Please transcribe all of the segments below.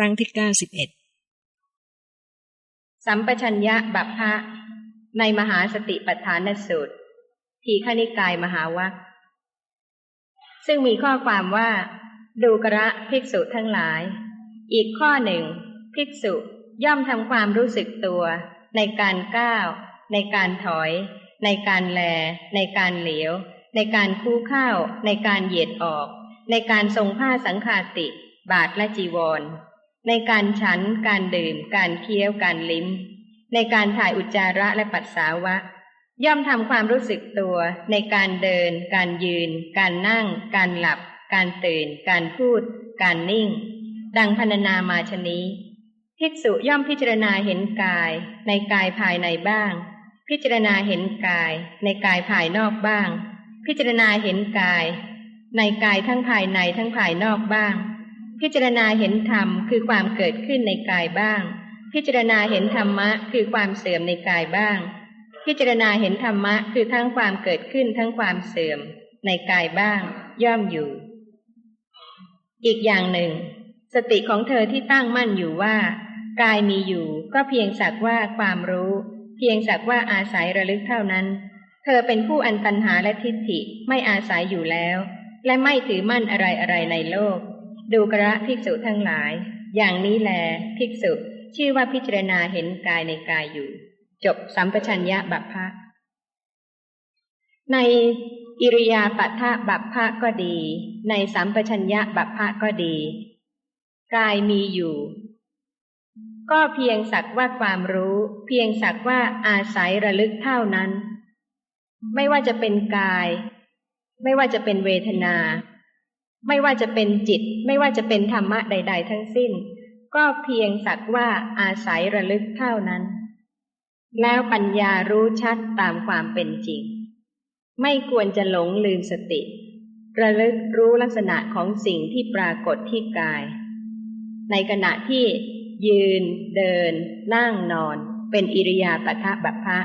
ครั้งที่เก้าสิบเอ็ดสัมปชัญญะบัพพะในมหาสติปัฏฐานสูตร ทีฆนิกายมหาวัคซึ่งมีข้อความว่า ดูกระภิกษุทั้งหลาย อีกข้อหนึ่ง ภิกษุย่อมทำความรู้สึกตัว ในการก้าว ในการถอย ในการแล ในการเหลียว ในการคู่เข้า ในการเหยียดออก ในการทรงผ้าสังขาติ บาทและจีวร ในการฉัน การดื่ม การเคี้ยว การลิ้ม ในการถ่ายอุจจาระและปัสสาวะ ย่อมทำความรู้สึกตัว ในการเดิน การยืน การนั่ง การหลับ การตื่น การพูด การนิ่ง ดังพรรณนามาชนี้ ภิกษุย่อมพิจารณาเห็นกาย ในกายภายในบ้าง พิจารณาเห็นกาย ในกายภายนอกบ้าง พิจารณาเห็นกาย ในกายทั้งภายในทั้งภายนอกบ้าง พิจารณาเห็นธรรมคือความเกิดขึ้นในกายบ้าง พิจารณาเห็นธรรมะคือความเสื่อมในกายบ้าง พิจารณาเห็นธรรมะคือทั้งความเกิดขึ้นทั้งความเสื่อม ในกายบ้าง ย่อมอยู่ อีกอย่างหนึ่ง สติของเธอที่ตั้งมั่นอยู่ว่า กายมีอยู่ ก็เพียงสักว่าความรู้ เพียงสักว่าอาศัยระลึกเท่านั้น เธอเป็นผู้อันตัญหาและทิฏฐิไม่อาศัยอยู่แล้ว และไม่ถือมั่นอะไรอะไรในโลก ดูกระภิกษุทั้งหลาย อย่างนี้แลภิกษุ ชื่อว่าพิจารณาเห็นกายในกายอยู่ จบสัมปชัญญะบัพพะในอิริยาปัฏบัพพะก็ดี ในสัมปชัญญะบัพพะก็ดี กายมีอยู่ ก็เพียงสักว่าความรู้ เพียงสักว่าอาศัยระลึกเท่านั้น ไม่ว่าจะเป็นกาย ไม่ว่าจะเป็นเวทนา ไม่ว่าจะเป็นจิต ไม่ว่าจะเป็นธรรมะใด ๆ ทั้งสิ้น ก็เพียงสักว่าอาศัยระลึกเท่านั้น แล้วปัญญารู้ชัดตามความเป็นจริง ไม่ควรจะหลงลืมสติ ระลึกรู้ลักษณะของสิ่งที่ปรากฏที่กาย ในขณะที่ยืน เดิน นั่งนอน เป็นอิริยาปถะบัพพะ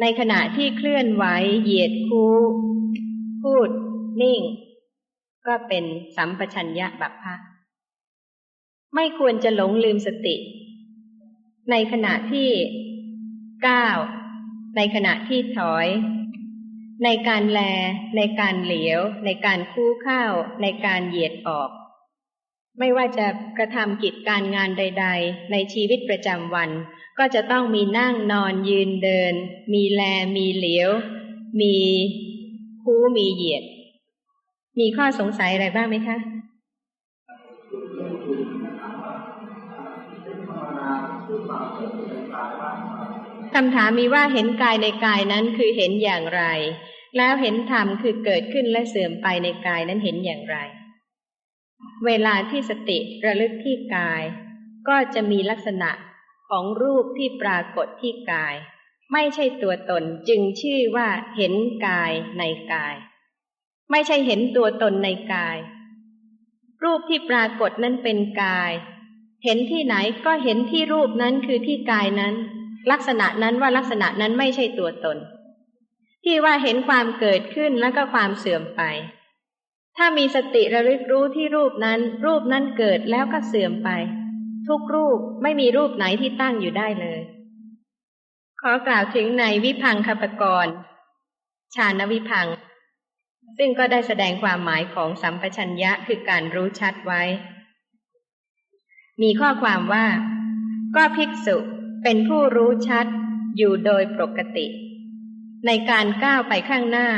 ในขณะที่เคลื่อนไหวเหยียดคูพูด นิ่ง ก็เป็นสัมปชัญญะบัพพะไม่ควรจะหลงลืมสติ ในขณะที่ก้าวในขณะที่ถอย ในการแล ในการเหลียว ในการคู่เข้า ในการเหยียดออก ไม่ว่าจะกระทำกิจการงานใด ๆ ในชีวิตประจำวัน ก็จะต้องมีนั่งนอนยืนเดิน มีแลมีเหลียว มีคู่มีเหยียด มีข้อสงสัยอะไรบ้างไหมคะคำถามมีว่าเห็นกายในกายนั้นคือเห็นอย่างไร แล้วเห็นธรรมคือเกิดขึ้นและเสื่อมไปในกายนั้นเห็นอย่างไร เวลาที่สติระลึกที่กาย ก็จะมีลักษณะของรูปที่ปรากฏที่กาย ไม่ใช่ตัวตนจึงชื่อว่าเห็นกายในกาย ไม่ใช่เห็นตัวตนในกาย รูปที่ปรากฏนั้นเป็นกาย เห็นที่ไหนก็เห็นที่รูปนั้นคือที่กายนั้น ลักษณะนั้นว่าลักษณะนั้นไม่ใช่ตัวตน ที่ว่าเห็นความเกิดขึ้นแล้วก็ความเสื่อมไป ถ้ามีสติระลึกรู้ที่รูปนั้น รูปนั้นเกิดแล้วก็เสื่อมไป ทุกรูปไม่มีรูปไหนที่ตั้งอยู่ได้เลย ขอกล่าวถึงในวิพังคปกรณ์ ชาณวิพัง ซึ่งก็ได้แสดงความหมายของสัมปชัญญะคือการรู้ชัดไว้ มีข้อความว่า ก็ภิกษุเป็นผู้รู้ชัดอยู่โดยปกติ ในการก้าวไปข้างหน้า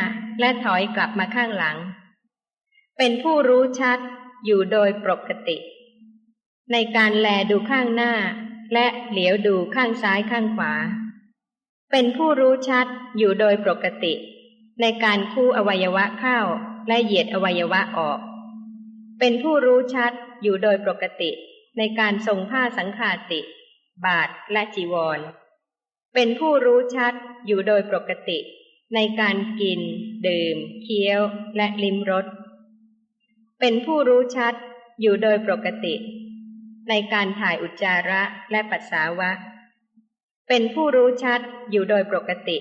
และถอยกลับมาข้างหลัง เป็นผู้รู้ชัดอยู่โดยปกติ ในการแลดูข้างหน้า และเหลียวดูข้างซ้ายข้างขวา เป็นผู้รู้ชัดอยู่โดยปกติ ในการคู่อวัยวะเข้าและเหยียดอวัยวะออก เป็นผู้รู้ชัดอยู่โดยปกติในการทรงผ้าสังขาติ บาทและจีวร เป็นผู้รู้ชัดอยู่โดยปกติ ในการกิน ดื่ม เคี้ยว และลิ้มรส เป็นผู้รู้ชัดอยู่โดยปกติ ในการถ่ายอุจจาระและปัสสาวะ เป็นผู้รู้ชัดอยู่โดยปกติ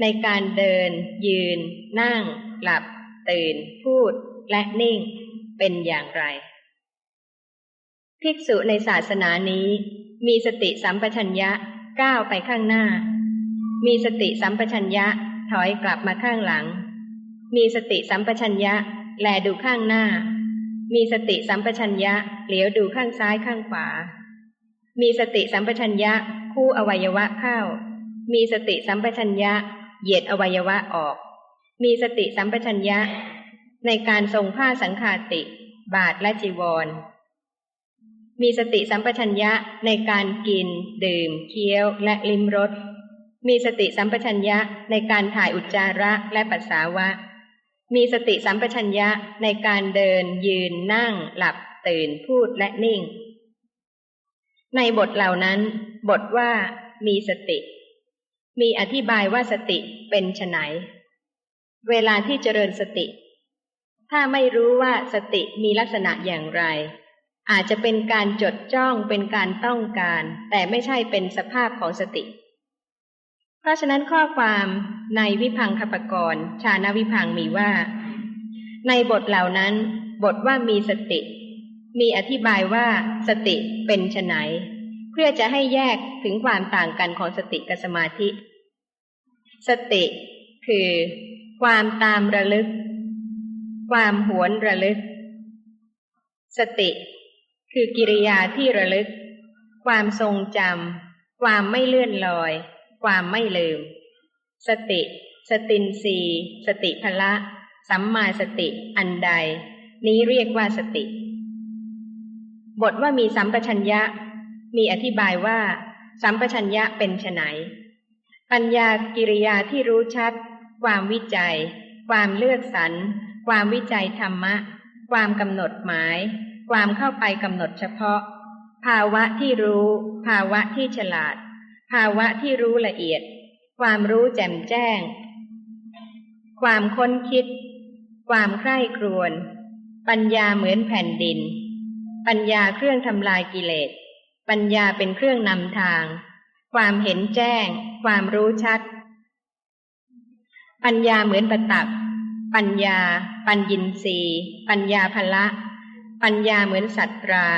ในการเดิน ยืน นั่ง หลับ ตื่น พูด และนิ่ง เป็นอย่างไร ภิกษุในศาสนานี้ มีสติสัมปชัญญะก้าวไปข้างหน้า มีสติสัมปชัญญะถอยกลับมาข้างหลัง มีสติสัมปชัญญะแลดูข้างหน้า มีสติสัมปชัญญะเหลียวดูข้างซ้ายข้างขวา มีสติสัมปชัญญะคู่อวัยวะเข้า มีสติสัมปชัญญะ เหยียดอวัยวะออก มีสติสัมปชัญญะ ในการทรงผ้าสังขาติ บาทและจีวร มีสติสัมปชัญญะในการกิน ดื่ม เคี้ยว และลิ้มรส มีสติสัมปชัญญะในการถ่ายอุจจาระและปัสสาวะ มีสติสัมปชัญญะในการเดิน ยืน นั่ง หลับ ตื่น พูด และนิ่งในบทเหล่านั้น บทว่ามีสติ มีอธิบายว่าสติเป็นไฉนเวลาที่เจริญสติ ถ้าไม่รู้ว่าสติมีลักษณะอย่างไร อาจจะเป็นการจดจ้องเป็นการต้องการ แต่ไม่ใช่เป็นสภาพของสติ เพราะฉะนั้นข้อความในวิพังคปกรณ์ชาณวิพังมีว่า ในบทเหล่านั้น บทว่ามีสติ มีอธิบายว่าสติเป็นไฉน พื่อจะให้แยกถึงความต่างกันของสติกับสมาธิ สติคือความตามระลึก ความหวนระลึก สติคือกิริยาที่ระลึก ความทรงจำความไม่เลื่อนลอย ความไม่ลืม สติ สตินสีสติพละ สัมมาสติอันใด นี้เรียกว่าสติ บทว่ามีสัมปชัญญะ มีอธิบายว่า สัมปชัญญะเป็นไฉนปัญญากิริยาที่รู้ชัด ความวิจัย ความเลือกสรรความวิจัยธรรมะ ความกำหนดหมาย ความเข้าไปกำหนดเฉพาะ ภาวะที่รู้ ภาวะที่ฉลาด ภาวะที่รู้ละเอียด ความรู้แจ่มแจ้ง ความค้นคิด ความใคร่ครวญปัญญาเหมือนแผ่นดิน ปัญญาเครื่องทำลายกิเลส ปัญญาเป็นเครื่องนำทาง ความเห็นแจ้ง ความรู้ชัด ปัญญาเหมือนประตัก ปัญญา ปัญญินรีปัญญาพละ ปัญญาเหมือนสัตรา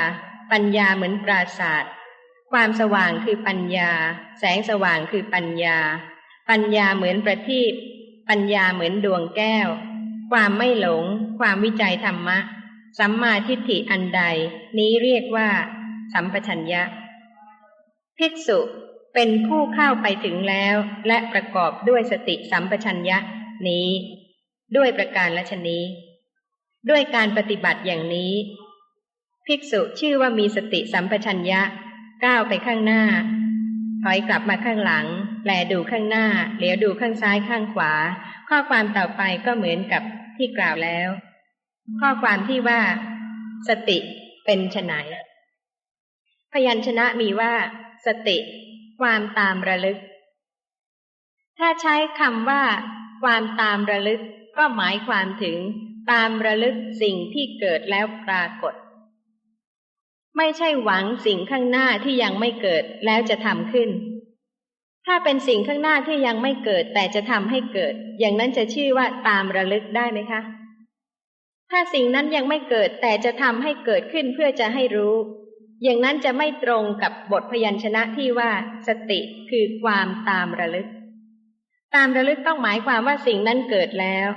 ปัญญาเหมือนปราศาสตร์ความสว่างคือปัญญา แสงสว่างคือปัญญา ปัญญาเหมือนประทีปปัญญาเหมือนดวงแก้ว ความไม่หลง ความวิจัยธรรมะ สัมมาทิฏฐิอันใด นี้เรียกว่า สัมปชัญญะ ภิกษุเป็นผู้เข้าไปถึงแล้ว และประกอบด้วยสติสัมปชัญญะนี้ ด้วยประการละชนี้ ด้วยการปฏิบัติอย่างนี้ ภิกษุชื่อว่ามีสติสัมปชัญญะก้าวไปข้างหน้า ถอยกลับมาข้างหลัง แลดูข้างหน้า เหลียวดูข้างซ้ายข้างขวา ข้อความต่อไปก็เหมือนกับที่กล่าวแล้ว ข้อความที่ว่า สติเป็นไฉน พยัญชนะมีว่า สติ ความตามระลึก ถ้าใช้คำว่า ความตามระลึก ก็หมายความถึง ตามระลึกสิ่งที่เกิดแล้วปรากฏ ไม่ใช่หวังสิ่งข้างหน้าที่ยังไม่เกิดแล้วจะทำขึ้น ถ้าเป็นสิ่งข้างหน้าที่ยังไม่เกิดแต่จะทำให้เกิด อย่างนั้นจะชื่อว่าตามระลึกได้ไหมคะถ้าสิ่งนั้นยังไม่เกิดแต่จะทำให้เกิดขึ้นเพื่อจะให้รู้ อย่างนั้นจะไม่ตรงกับบทพยัญชนะที่ว่าสติคือความตามระลึก ตามระลึกต้องหมายความว่าสิ่งนั้นเกิดแล้ว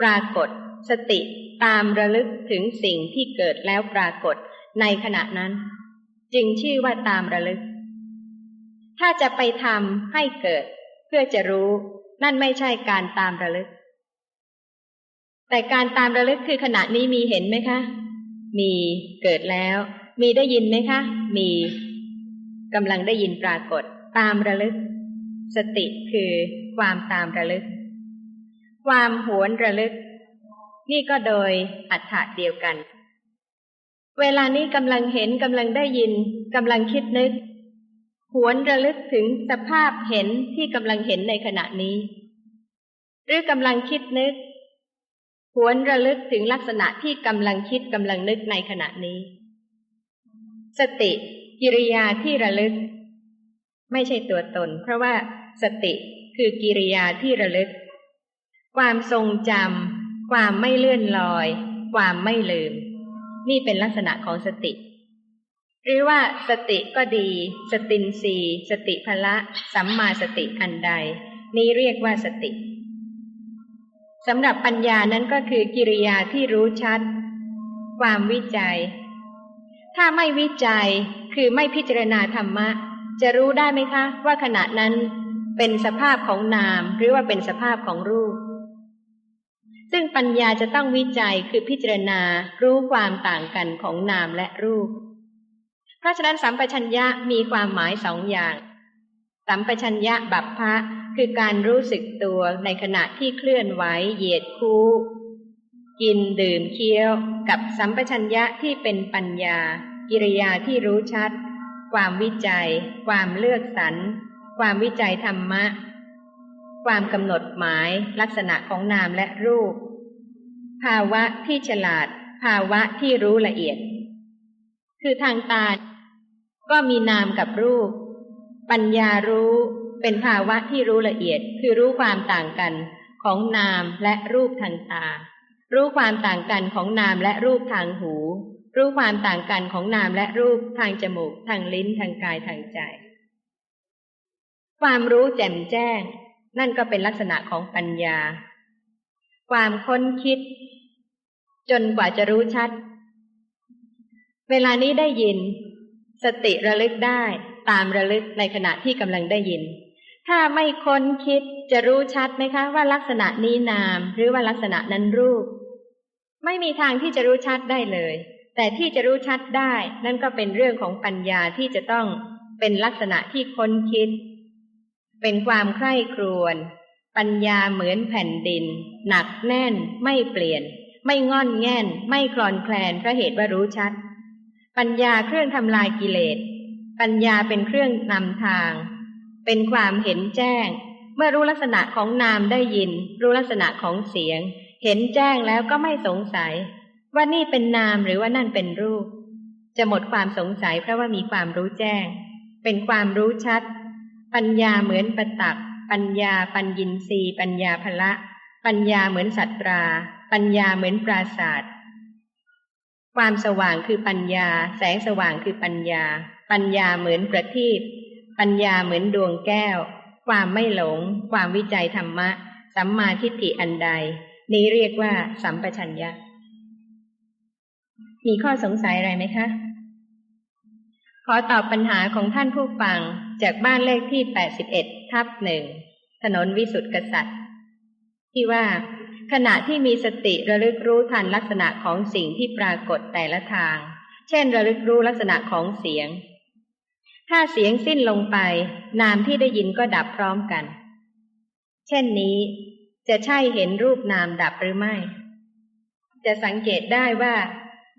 ปรากฏ สติตามระลึกถึงสิ่งที่เกิดแล้วปรากฏในขณะนั้น จึงชื่อว่าตามระลึก ถ้าจะไปทำให้เกิด เพื่อจะรู้ นั่นไม่ใช่การตามระลึก แต่การตามระลึกคือขณะนี้มีเห็นไหมคะ มีเกิดแล้ว มีได้ยินไหมคะ มีกำลังได้ยินปรากฏ ตามระลึก สติคือความตามระลึก ความหวนระลึก นี่ก็โดยอัฏฐะเดียวกัน เวลานี้กำลังเห็นกำลังได้ยินกำลังคิดนึก หวนระลึกถึงสภาพเห็นที่กำลังเห็นในขณะนี้ หรือกำลังคิดนึกหวนระลึกถึงลักษณะที่กำลังคิดกำลังนึกในขณะนี้ สติกิริยาที่ระลึก ไม่ใช่ตัวตน เพราะว่าสติคือกิริยาที่ระลึก ความทรงจำความไม่เลื่อนลอย ความไม่ลืม นี่เป็นลักษณะของสติ หรือว่าสติก็ดี สตินสีสติพละ สัมมาสติอันใด นี้เรียกว่าสติสำหรับปัญญานั้นก็คือกิริยาที่รู้ชัด ความวิจัย ถ้าไม่วิจัยคือไม่พิจารณาธรรมะ จะรู้ได้ไหมคะ ว่าขณะนั้นเป็นสภาพของนาม หรือว่าเป็นสภาพของรูป ซึ่งปัญญาจะต้องวิจัยคือพิจารณารู้ความต่างกันของนามและรูป เพราะฉะนั้นสัมปชัญญะมีความหมายสองอย่าง สัมปชัญญะบัพพะคือการรู้สึกตัวในขณะที่เคลื่อนไหวเหยียดคู่ กินดื่มเคี้ยวกับสัมปชัญญะที่เป็นปัญญา กิริยาที่รู้ชัด ความวิจัย ความเลือกสรรความวิจัยธรรมะ ความกำหนดหมายลักษณะของนามและรูป ภาวะที่ฉลาด ภาวะที่รู้ละเอียด คือทางตา ก็มีนามกับรูป ปัญญารู้เป็นภาวะที่รู้ละเอียด คือรู้ความต่างกันของนามและรูปทางตา รู้ความต่างกันของนามและรูปทางหู รู้ความต่างกันของนามและรูปทางจมูก ทางลิ้นทางกายทางใจ ความรู้แจ่มแจ้ง นั่นก็เป็นลักษณะของปัญญา ความค้นคิด จนกว่าจะรู้ชัด เวลานี้ได้ยิน สติระลึกได้ตามระลึกในขณะที่กำลังได้ยิน ถ้าไม่ค้นคิดจะรู้ชัดไหมคะว่าลักษณะนี้นาม หรือว่าลักษณะนั้นรูป ไม่มีทางที่จะรู้ชัดได้เลย แต่ที่จะรู้ชัดได้ นั่นก็เป็นเรื่องของปัญญาที่จะต้องเป็นลักษณะที่ค้นคิด เป็นความใคร่ครวญปัญญาเหมือนแผ่นดิน หนักแน่น ไม่เปลี่ยน ไม่งอนแง่น ไม่คลอนแคลนเพราะเหตุว่ารู้ชัด ปัญญาเครื่องทำลายกิเลส ปัญญาเป็นเครื่องนำทาง เป็นความเห็นแจ้ง เมื่อรู้ลักษณะของนามได้ยิน รู้ลักษณะของเสียง เห็นแจ้งแล้วก็ไม่สงสัย ว่านี่เป็นนามหรือว่านั่นเป็นรูป จะหมดความสงสัยเพราะว่ามีความรู้แจ้ง เป็นความรู้ชัด ปัญญาเหมือนประตัก ปัญญาปัญญินรีปัญญาพละ ปัญญาเหมือนสัตรา ปัญญาเหมือนปราศาสตร์ความสว่างคือปัญญา แสงสว่างคือปัญญา ปัญญาเหมือนประทีปปัญญาเหมือนดวงแก้ว ความไม่หลง ความวิจัยธรรมะ สัมมาทิฏฐิอันใด นี้เรียกว่าสัมปชัญญะ มีข้อสงสัยอะไรไหมคะ ขอตอบปัญหาของท่านผู้ฟังจากบ้านเลขที่81ทับหนึ่งถนนวิสุทธิกษัตริย์ ที่ว่าขณะที่มีสติระลึกรู้ทันลักษณะของสิ่งที่ปรากฏแต่ละทาง เช่น ระลึกรู้ลักษณะของเสียง ถ้าเสียงสิ้นลงไป นามที่ได้ยินก็ดับพร้อมกัน เช่นนี้ จะใช่เห็นรูปนามดับหรือไม่ จะสังเกตได้ว่า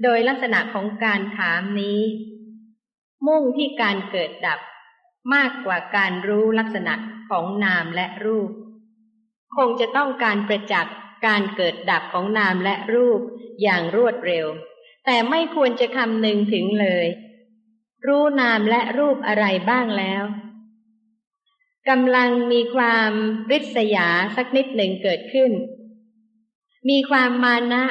โดยลักษณะของการถามนี้ มุ่งที่การเกิดดับมากกว่าการรู้ลักษณะของนามและรูป คงจะต้องการประจักษ์การเกิดดับของนามและรูปอย่างรวดเร็ว แต่ไม่ควรจะคำนึงถึงเลย รู้นามและรูปอะไรบ้างแล้ว กำลังมีความริษยาสักนิดหนึ่งเกิดขึ้น มีความมานะ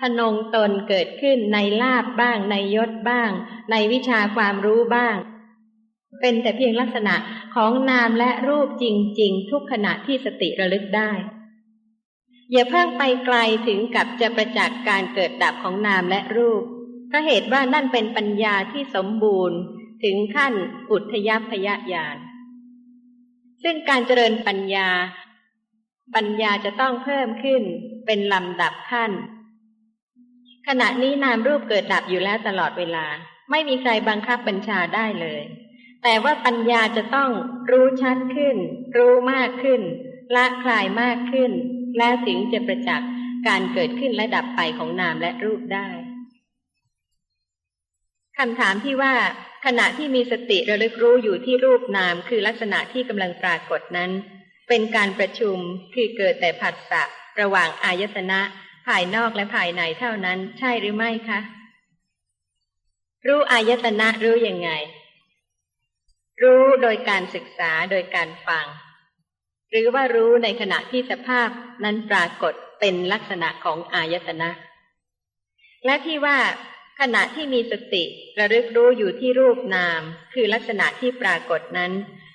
ทนงตนเกิดขึ้นในลาบบ้าง ในยศบ้าง ในวิชาความรู้บ้าง เป็นแต่เพียงลักษณะของนามและรูปจริง ๆ ทุกขณะที่สติระลึกได้ อย่าเพิ่งไปไกลถึงกับจะประจักษ์การเกิดดับของนามและรูปเพราะเหตุว่านั่นเป็นปัญญาที่สมบูรณ์ถึงขั้นอุทยพยญาณ ซึ่งการเจริญปัญญา ปัญญาจะต้องเพิ่มขึ้นเป็นลำดับขั้น ขณะนี้นามรูปเกิดดับอยู่แล้วตลอดเวลา ไม่มีใครบังคับบัญชาได้เลย แต่ว่าปัญญาจะต้องรู้ชัดขึ้น รู้มากขึ้น ละคลายมากขึ้น และถึงจะประจักษ์การเกิดขึ้นและดับไปของนามและรูปได้คำถามที่ว่า ขณะที่มีสติระลึกรู้อยู่ที่รูปนามคือลักษณะที่กำลังปรากฏนั้น เป็นการประชุมคือเกิดแต่ผัสสะระหว่างอายตนะภายนอกและภายในเท่านั้นใช่หรือไม่คะ รู้อายตนะรู้ยังไง รู้โดยการศึกษาโดยการฟัง หรือว่ารู้ในขณะที่สภาพนั้นปรากฏเป็นลักษณะของอายตนะ และที่ว่า ขณะที่มีสติระลึกรู้อยู่ที่รูปนาม คือลักษณะที่ปรากฏนั้น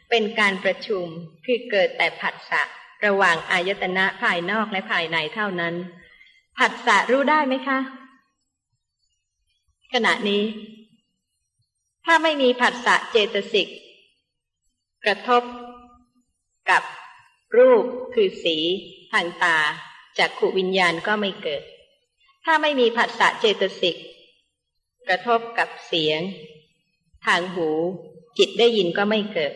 เป็นการประชุมคือเกิดแต่ผัสสะระหว่างอายตนะภายนอกและภายในเท่านั้น ผัสสะรู้ได้ไหมคะ ขณะนี้ ถ้าไม่มีผัสสะเจตสิกกระทบกับรูปคือสีทางตาจากขุวิญญาณก็ไม่เกิด ถ้าไม่มีผัสสะเจตสิก กระทบกับเสียง ทางหู จิตได้ยินก็ไม่เกิด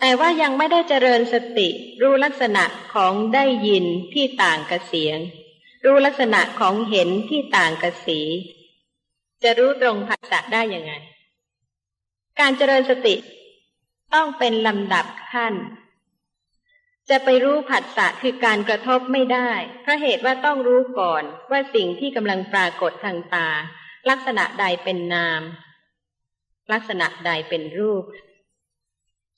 แต่ว่ายังไม่ได้เจริญสติ รู้ลักษณะของได้ยินที่ต่างกับเสียง รู้ลักษณะของเห็นที่ต่างกับสี จะรู้ตรงผัสสะได้ยังไง การเจริญสติต้องเป็นลำดับขั้นจะไปรู้ผัสสะคือการกระทบไม่ได้ เพราะเหตุว่าต้องรู้ก่อนว่าสิ่งที่กำลังปรากฏทางตา ลักษณะใดเป็นนาม ลักษณะใดเป็นรูป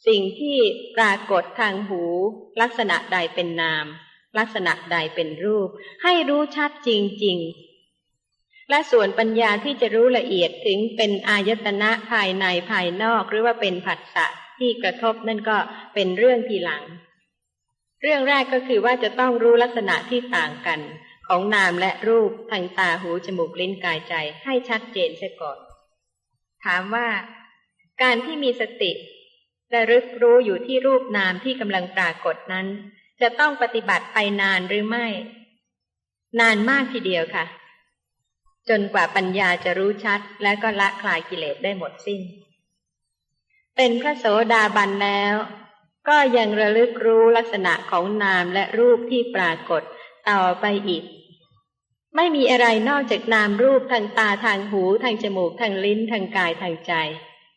สิ่งที่ปรากฏทางหู ลักษณะใดเป็นนาม ลักษณะใดเป็นรูป ให้รู้ชัดจริง ๆและส่วนปัญญาที่จะรู้ละเอียดถึงเป็นอายตนะภายในภายนอกหรือว่าเป็นผัสสะที่กระทบนั่นก็เป็นเรื่องทีหลัง เรื่องแรกก็คือว่าจะต้องรู้ลักษณะที่ต่างกัน ของนามและรูปทางตาหูจมูกลิ้นกายใจให้ชัดเจนเสียก่อน ถามว่า การที่มีสติระลึกรู้อยู่ที่รูปนามที่กำลังปรากฏนั้น จะต้องปฏิบัติไปนานหรือไม่ นานมากทีเดียวค่ะ จนกว่าปัญญาจะรู้ชัด และก็ละคลายกิเลสได้หมดสิ้น เป็นพระโสดาบันแล้ว ก็ยังระลึกรู้ลักษณะของนามและรูปที่ปรากฏ ต่อไปอีก ไม่มีอะไรนอกจากนามรูปทางตาทางหูทางจมูกทางลิ้นทางกายทางใจ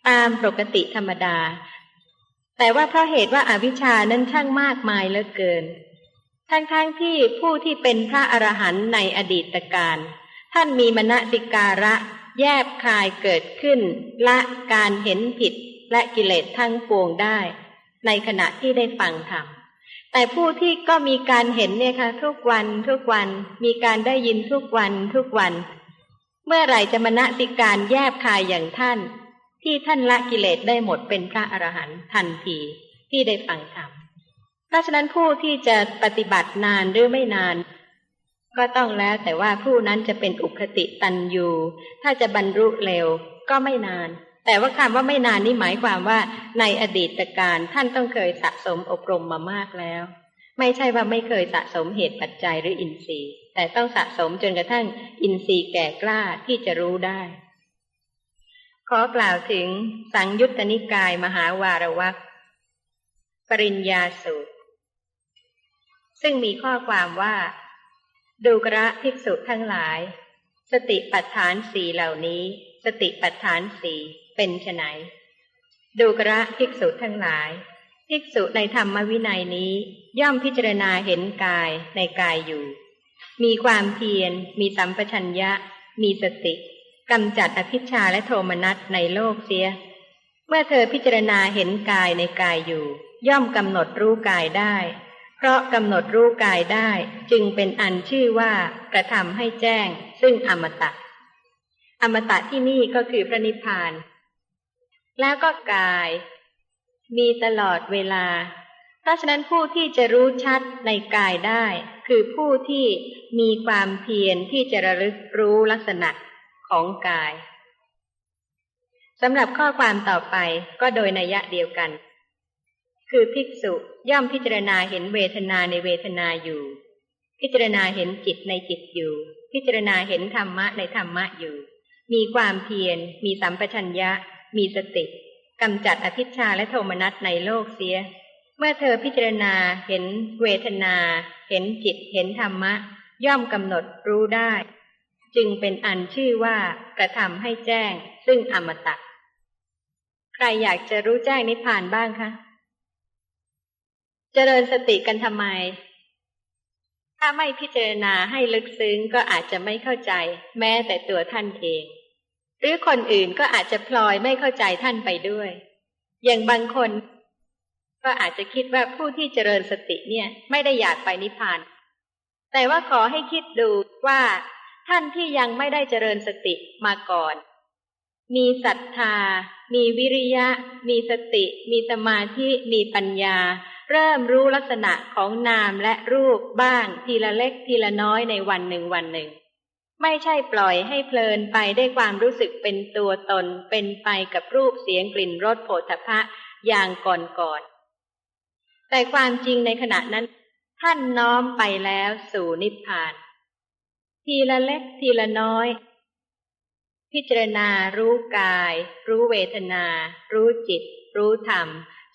ตามปกติธรรมดา แต่ว่าเพราะเหตุว่าอาวิชานั้นช่างมากมายเหลือเกิน ทั้งๆทที่ผู้ที่เป็นพระอรหันต์ในอดีตการท่านมีมณสิการะแยบคายเกิดขึ้น ละการเห็นผิดและกิเลสทั้งปวงได้ ในขณะที่ได้ฟังธรรม แต่ผู้ที่ก็มีการเห็นเนี่ยค่ะ ทุกวันทุกวันมีการได้ยินทุกวันทุกวัน เมื่อไหร่จะมณสิการแยบคายอย่างท่าน ที่ท่านละกิเลสได้หมดเป็นพระอรหันต์ทันทีที่ได้ฟังธรรมเพราะฉะนั้นผู้ที่จะปฏิบัตินานหรือไม่นาน ก็ต้องแล้วแต่ว่าผู้นั้นจะเป็นอุคติตันยูถ้าจะบรรลุเร็วก็ไม่นาน แต่ว่าคำว่าไม่นานนี่หมายความว่า ในอดีตการท่านต้องเคยสะสมอบรมมามากแล้ว ไม่ใช่ว่าไม่เคยสะสมเหตุปัจจัยหรืออินทรีย์ แต่ต้องสะสมจนกระทั่งอินทรีย์แก่กล้าที่จะรู้ได้ ขอกล่าวถึงสังยุตตนิกายมหาวารวักปริญญาสูตร ซึ่งมีข้อความว่า ดูกระภิกษุทั้งหลาย สติปัฏฐานสี่เหล่านี้ สติปัฏฐานสี่ เป็นไฉนดูกระภิกษุทั้งหลาย ภิกษุในธรรมวินัยนี้ย่อมพิจารณาเห็นกายในกายอยู่ มีความเพียร มีสัมปชัญญะ มีสติกำจัดอภิชาและโทมนัสในโลกเสีย เมื่อเธอพิจารณาเห็นกายในกายอยู่ ย่อมกำหนดรู้กายได้ เพราะกำหนดรู้กายได้จึงเป็นอันชื่อว่ากระทำให้แจ้ง ซึ่งอมตะ อมตะที่นี่ก็คือพระนิพพาน แล้วก็กาย มีตลอดเวลา เพราะฉะนั้นผู้ที่จะรู้ชัดในกายได้ คือผู้ที่มีความเพียรที่จะระลึกรู้ลักษณะของกายสำหรับข้อความต่อไปก็โดยนัยเดียวกัน คือภิกษุย่อมพิจารณาเห็นเวทนาในเวทนาอยู่ พิจารณาเห็นจิตในจิตอยู่ พิจารณาเห็นธรรมะในธรรมะอยู่ มีความเพียรมีสัมปชัญญะ มีสติกำจัดอภิชาและโทมนัสในโลกเสีย เมื่อเธอพิจารณาเห็นเวทนา เห็นจิตเห็นธรรมะ ย่อมกำหนดรู้ได้ จึงเป็นอันชื่อว่ากระทำให้แจ้ง ซึ่งอมตะ ใครอยากจะรู้แจ้งนิพพานบ้างคะเจริญสติกันทำไม ถ้าไม่พิจารณาให้ลึกซึ้งก็อาจจะไม่เข้าใจ แม้แต่ตัวท่านเอง หรือคนอื่นก็อาจจะพลอยไม่เข้าใจท่านไปด้วย อย่างบางคน ก็อาจจะคิดว่าผู้ที่เจริญสติเนี่ย ไม่ได้อยากไปนิพพาน แต่ว่าขอให้คิดดูว่าท่านที่ยังไม่ได้เจริญสติมาก่อน มีศรัทธา มีวิริยะ มีสติ มีสมาธิ มีปัญญา เริ่มรู้ลักษณะของนามและรูปบ้างทีละเล็กทีละน้อยในวันหนึ่งวันหนึ่ง ไม่ใช่ปล่อยให้เพลินไปได้ความรู้สึกเป็นตัวตนเป็นไปกับรูปเสียงกลิ่นรสโผฏฐะอย่างก่อนๆแต่ความจริงในขณะนั้น ท่านน้อมไปแล้วสู่นิพพาน ทีละเล็กทีละน้อย พิจารณารู้กาย รู้เวทนา รู้จิต รู้ธรรม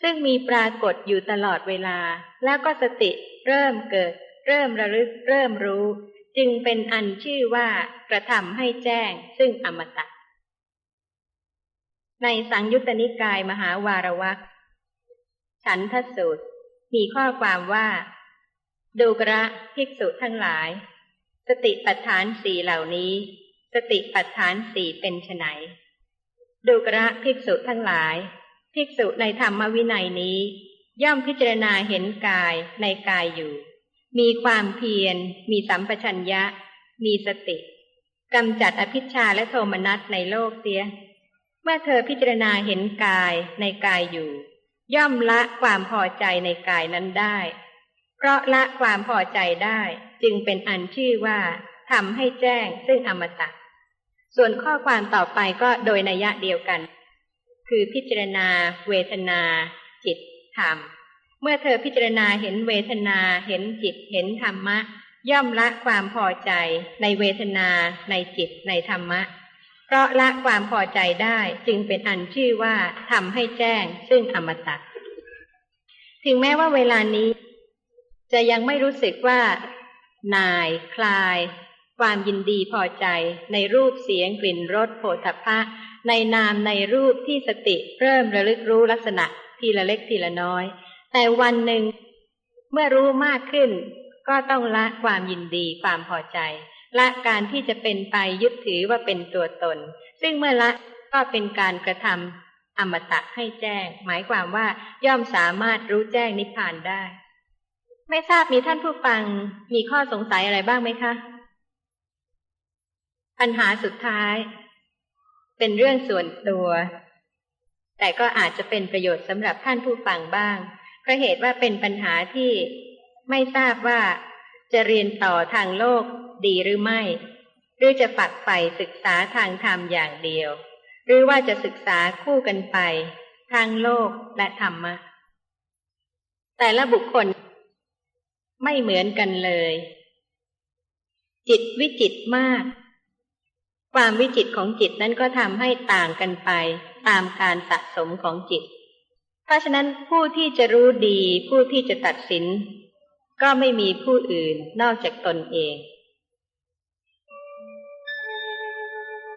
ซึ่งมีปรากฏอยู่ตลอดเวลา แล้วก็สติเริ่มเกิด เริ่มระลึกเริ่มรู้ จึงเป็นอันชื่อว่ากระทำให้แจ้งซึ่งอมตะ ในสังยุตตนิกายมหาวารวักฉันทสูตร มีข้อความว่า ดูกระภิกษุทั้งหลาย สติปัฏฐานสี่เหล่านี้ สติปัฏฐานสี่เป็นไนดูกระภิกษุทั้งหลาย ภิกษุในธรรมวินัยนี้ ย่อมพิจารณาเห็นกายในกายอยู่ มีความเพียร มีสัมปชัญญะ มีสติกำจัดอภิชาและโทมนัสในโลกเสีย เมื่อเธอพิจารณาเห็นกายในกายอยู่ ย่อมละความพอใจในกายนั้นได้ เพราะละความพอใจได้จึงเป็นอันชื่อว่าทำให้แจ้งซึ่งอมตะ ส่วนข้อความต่อไปก็โดยนัยะเดียวกัน คือพิจารณา เวทนา จิต ธรรม เมื่อเธอพิจารณาเห็นเวทนาเห็นจิตเห็นธรรมะ ย่อมละความพอใจในเวทนาในจิตในธรรมะ เพราะละความพอใจได้จึงเป็นอันชื่อว่าทำให้แจ้งซึ่งอมตะ ถึงแม้ว่าเวลานี้ จะยังไม่รู้สึกว่า นายคลาย ความยินดีพอใจในรูปเสียงกลิ่นรสโผฏฐะในนามในรูปที่สติเริ่มระลึกรู้ลักษณะทีละเล็กทีละน้อย แต่วันหนึ่ง เมื่อรู้มากขึ้น ก็ต้องละความยินดีความพอใจ ละการที่จะเป็นไปยึดถือว่าเป็นตัวตน ซึ่งเมื่อละก็เป็นการกระทำอมตะให้แจ้ง หมายความว่าย่อมสามารถรู้แจ้งนิพพานได้ ไม่ทราบมีท่านผู้ฟังมีข้อสงสัยอะไรบ้างไหมคะ ปัญหาสุดท้าย เป็นเรื่องส่วนตัว แต่ก็อาจจะเป็นประโยชน์สำหรับท่านผู้ฟังบ้าง เพราะเหตุว่าเป็นปัญหาที่ไม่ทราบว่าจะเรียนต่อทางโลกดีหรือไม่ หรือจะฝักใฝ่ศึกษาทางธรรมอย่างเดียว หรือว่าจะศึกษาคู่กันไป ทางโลกและธรรมะ แต่ละบุคคลไม่เหมือนกันเลย จิตวิจิตมาก ความวิจิตของจิตนั้นก็ทำให้ต่างกันไปตามการสะสมของจิต เพราะฉะนั้นผู้ที่จะรู้ดี ผู้ที่จะตัดสิน ก็ไม่มีผู้อื่นนอกจากตนเอง